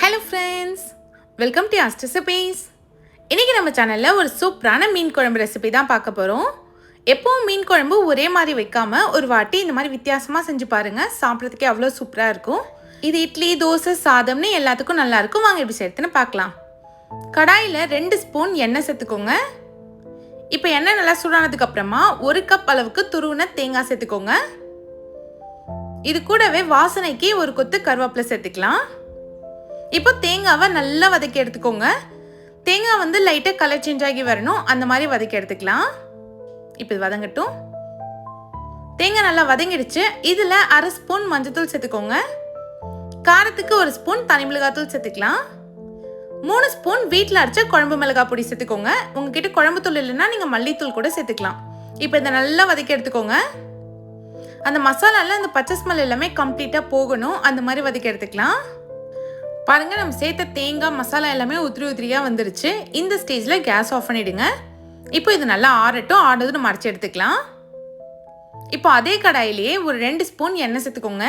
Hello friends welcome to ஆஸ்ட் recipes இன்றைக்கி நம்ம சேனலில் ஒரு சூப்பரான மீன் குழம்பு ரெசிபி தான் பார்க்க போகிறோம் எப்போவும் மீன் குழம்பு ஒரே மாதிரி வைக்காமல் ஒரு வாட்டி இந்த மாதிரி வித்தியாசமாக செஞ்சு பாருங்கள் சாப்பிட்றதுக்கே அவ்வளோ சூப்பராக இருக்கும். இது இட்லி தோசை சாதம்னு எல்லாத்துக்கும் நல்லாயிருக்கும் வாங்க எப்படி சேர்த்துன்னு பார்க்கலாம். கடாயில் ரெண்டு ஸ்பூன் எண்ணெய் சேர்த்துக்கோங்க. இப்போ எண்ணெய் நல்லா சூடானதுக்கு அப்புறமா ஒரு கப் அளவுக்கு துருவின தேங்காய் சேர்த்துக்கோங்க. இது கூடவே வாசனைக்கு ஒரு கொத்து கருவேப்பிலை சேர்த்துக்கலாம். இப்போ தேங்காவை நல்லா வதக்கி எடுத்துக்கோங்க. தேங்காய் வந்து லைட்டாக கலர் சேஞ்ச் ஆகி வரணும். அந்த மாதிரி வதக்கி எடுத்துக்கலாம். இப்போ இது வதங்கட்டும். தேங்காய் நல்லா வதங்கிடுச்சு. இதில் அரை ஸ்பூன் மஞ்சத்தூள் சேர்த்துக்கோங்க. காரத்துக்கு ஒரு ஸ்பூன் தனி மிளகாத்தூள் சேர்த்துக்கலாம். மூணு ஸ்பூன் வீட்டில் அரைச்ச குழம்பு மிளகாய் பொடி சேர்த்துக்கோங்க. உங்ககிட்ட குழம்பு தூள் இல்லைன்னா நீங்கள் மல்லித்தூள் கூட சேர்த்துக்கலாம். இப்போ இதை நல்லா வதக்கி எடுத்துக்கோங்க. அந்த மசாலாவில் அந்த பச்சை ஸ்மெல் எல்லாமே கம்ப்ளீட்டாக போகணும். அந்த மாதிரி வதக்கி எடுத்துக்கலாம். பாருங்கள் நம்ம சேர்த்த தேங்காய் மசாலா எல்லாமே உதிரி உதிரியாக வந்துருச்சு. இந்த ஸ்டேஜில் கேஸ் ஆஃப் பண்ணிவிடுங்க இப்போ இது நல்லா ஆறட்டும். ஆடுறது நம்ம அரைச்சி எடுத்துக்கலாம். இப்போ அதே கடாயிலேயே ஒரு ரெண்டு ஸ்பூன் எண்ணெய் சேர்த்துக்கோங்க.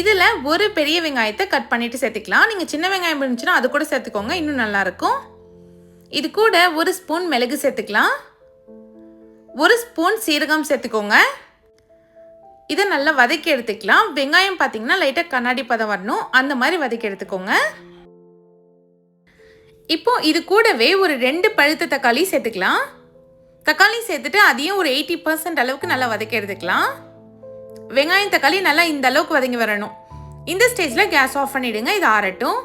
இதில் ஒரு பெரிய வெங்காயத்தை கட் பண்ணிவிட்டு சேர்த்துக்கலாம். நீங்கள் சின்ன வெங்காயம் இருந்துச்சுன்னா அது கூட சேர்த்துக்கோங்க. இன்னும் நல்லாயிருக்கும் இது கூட ஒரு ஸ்பூன் மிளகு சேர்த்துக்கலாம். ஒரு ஸ்பூன் சீரகம் சேர்த்துக்கோங்க. இதை நல்லா வதக்கி எடுத்துக்கலாம். வெங்காயம் பார்த்தீங்கன்னா லைட்டாக கண்ணாடி பதம் வரணும். அந்த மாதிரி வதக்கி எடுத்துக்கோங்க. இப்போ இது கூடவே ஒரு ரெண்டு பழுத்த தக்காளி சேர்த்துக்கலாம். தக்காளி சேர்த்துட்டு அதையும் ஒரு எயிட்டி பர்சன்ட் அளவுக்கு நல்லா வதக்கி எடுத்துக்கலாம். வெங்காயம் தக்காளி நல்லா இந்த அளவுக்கு வதங்கி வரணும். இந்த ஸ்டேஜில் கேஸ் ஆஃப் பண்ணிவிடுங்க இது ஆறட்டும்.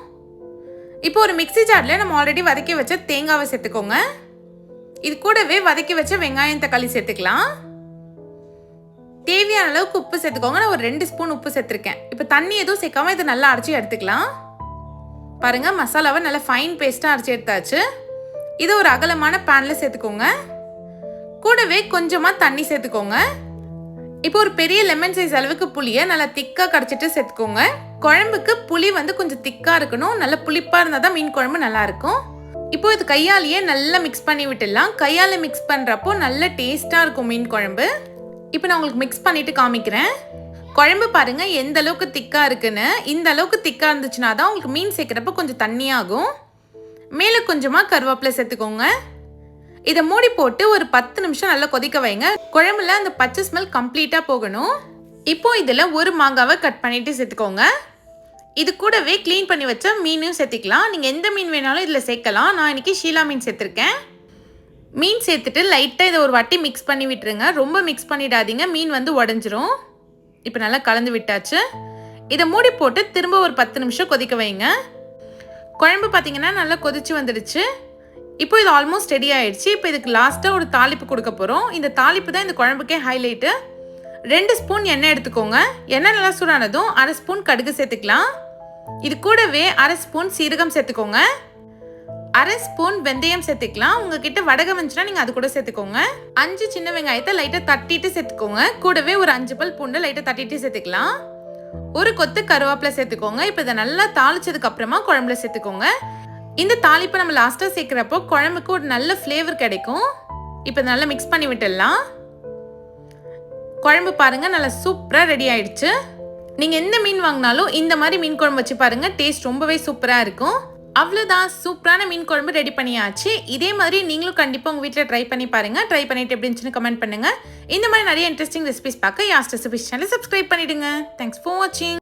இப்போ ஒரு மிக்சி ஜாரில் நம்ம ஆல்ரெடி வதக்கி வச்ச தேங்காவை சேர்த்துக்கோங்க. இது கூடவே வதக்கி வச்ச வெங்காயம் தக்காளி சேர்த்துக்கலாம். தேவையான அளவுக்கு உப்பு சேர்த்துக்கோங்க. நான் ஒரு ரெண்டு ஸ்பூன் உப்பு சேர்த்துருக்கேன். இப்போ தண்ணி எதுவும் சேர்க்காம இதை நல்லா அரைச்சி எடுத்துக்கலாம். பாருங்க மசாலாவை நல்லா ஃபைன் பேஸ்ட்டாக அரைச்சி எடுத்தாச்சு. இதை ஒரு அகலமான பேனில் சேர்த்துக்கோங்க. கூடவே கொஞ்சமாக தண்ணி சேர்த்துக்கோங்க. இப்போ ஒரு பெரிய லெமன் சைஸ் அளவுக்கு புளியை நல்லா திக்காக கடைச்சிட்டு சேர்த்துக்கோங்க. குழம்புக்கு புளி வந்து கொஞ்சம் திக்காக இருக்கணும். நல்ல புளிப்பாக இருந்தால் தான் மீன் குழம்பு நல்லாயிருக்கும் இப்போ இது கையாலேயே நல்லா மிக்ஸ் பண்ணி விட்டுடலாம். கையால் மிக்ஸ் பண்ணுறப்போ நல்ல டேஸ்ட்டாக இருக்கும் மீன் குழம்பு. இப்போ நான் உங்களுக்கு மிக்ஸ் பண்ணிட்டு காமிக்கிறேன். குழம்பு பாருங்க எந்த அளவுக்கு திக்காக இருக்குன்னு. இந்த அளவுக்கு திக்காக இருந்துச்சுன்னா தான் உங்களுக்கு மீன் சேர்க்குறப்ப கொஞ்சம் தண்ணியாகும். மேலே கொஞ்சமாக கருவேப்பிலை சேர்த்துக்கோங்க. இதை மூடி போட்டு ஒரு பத்து நிமிஷம் நல்லா கொதிக்க வைங்க. குழம்புல அந்த பச்சை ஸ்மெல் கம்ப்ளீட்டாக போகணும். இப்போ இதில் ஒரு மாங்காவை கட் பண்ணிவிட்டு சேர்த்துக்கோங்க. இது கூடவே க்ளீன் பண்ணி வச்ச மீனும் சேர்த்துக்கலாம். நீங்கள் எந்த மீன் வேணாலும் இதில் சேர்க்கலாம். நான் இன்னைக்கு ஷீலா மீன் சேர்த்துருக்கேன். மீன் சேர்த்துட்டு லைட்டாக இதை ஒரு வாட்டி மிக்ஸ் பண்ணி விட்டுருங்க. ரொம்ப மிக்ஸ் பண்ணிடாதீங்க. மீன் வந்து உடஞ்சிரும். இப்போ நல்லா கலந்து விட்டாச்சு. இதை மூடி போட்டு திரும்ப ஒரு பத்து நிமிஷம் கொதிக்க வைங்க. குழம்பு பார்த்தீங்கன்னா நல்லா கொதிச்சு வந்துடுச்சு. இப்போ இது ஆல்மோஸ்ட் ரெடி ஆயிடுச்சு. இப்போ இதுக்கு லாஸ்ட்டாக ஒரு தாளிப்பு கொடுக்க போகிறோம் இந்த தாளிப்பு தான் இந்த குழம்புக்கே ஹைலைட்டு ரெண்டு ஸ்பூன் எண்ணெய் எடுத்துக்கோங்க. எண்ணெய் நல்லா சூடானதும் அரை ஸ்பூன் கடுகு சேர்த்துக்கலாம். இது கூடவே அரை ஸ்பூன் சீரகம் சேர்த்துக்கோங்க. அரை ஸ்பூன் வெந்தயம் சேர்த்துக்கலாம். உங்ககிட்ட வடகம் வந்துச்சுன்னா நீங்கள் அது கூட சேர்த்துக்கோங்க. அஞ்சு சின்ன வெங்காயத்தை லைட்டாக தட்டிட்டு சேர்த்துக்கோங்க. கூடவே ஒரு அஞ்சு பல் பூண்டு லைட்டாக தட்டிட்டு சேர்த்துக்கலாம். ஒரு கொத்து கருவேப்பிலை சேர்த்துக்கோங்க. இப்போ இதை நல்லா தாளிச்சதுக்கு அப்புறமா குழம்புல சேர்த்துக்கோங்க. இந்த தாளிப்பை நம்ம லாஸ்ட்டாக சேர்க்குறப்போ குழம்புக்கு ஒரு நல்ல ஃப்ளேவர் கிடைக்கும். இப்போ நல்லா மிக்ஸ் பண்ணி விட்டுடலாம். குழம்பு பாருங்க நல்லா சூப்பராக ரெடி ஆயிடுச்சு. நீங்கள் எந்த மீன் வாங்கினாலும் இந்த மாதிரி மீன் குழம்பு வச்சு பாருங்க டேஸ்ட் ரொம்பவே சூப்பராக இருக்கும். அவ்வளோதான் சூப்பரான மீன் குழம்பு ரெடி பண்ணியாச்சு. இதே மாதிரி நீங்களும் கண்டிப்பாக உங்கள் வீட்டில் ட்ரை பண்ணி பாருங்க. ட்ரை பண்ணிட்டு எப்படி இருந்துச்சுன்னு கமெண்ட் பண்ணுங்க. இந்த மாதிரி நிறைய இன்ட்ரெஸ்டிங் ரெசிபிஸ் பார்க்க யாஸ்ட் ரெசிபிஸ் சேனல் சப்ஸ்கிரைப் பண்ணிடுங்க. தேங்க்ஸ் ஃபார் வாட்சிங்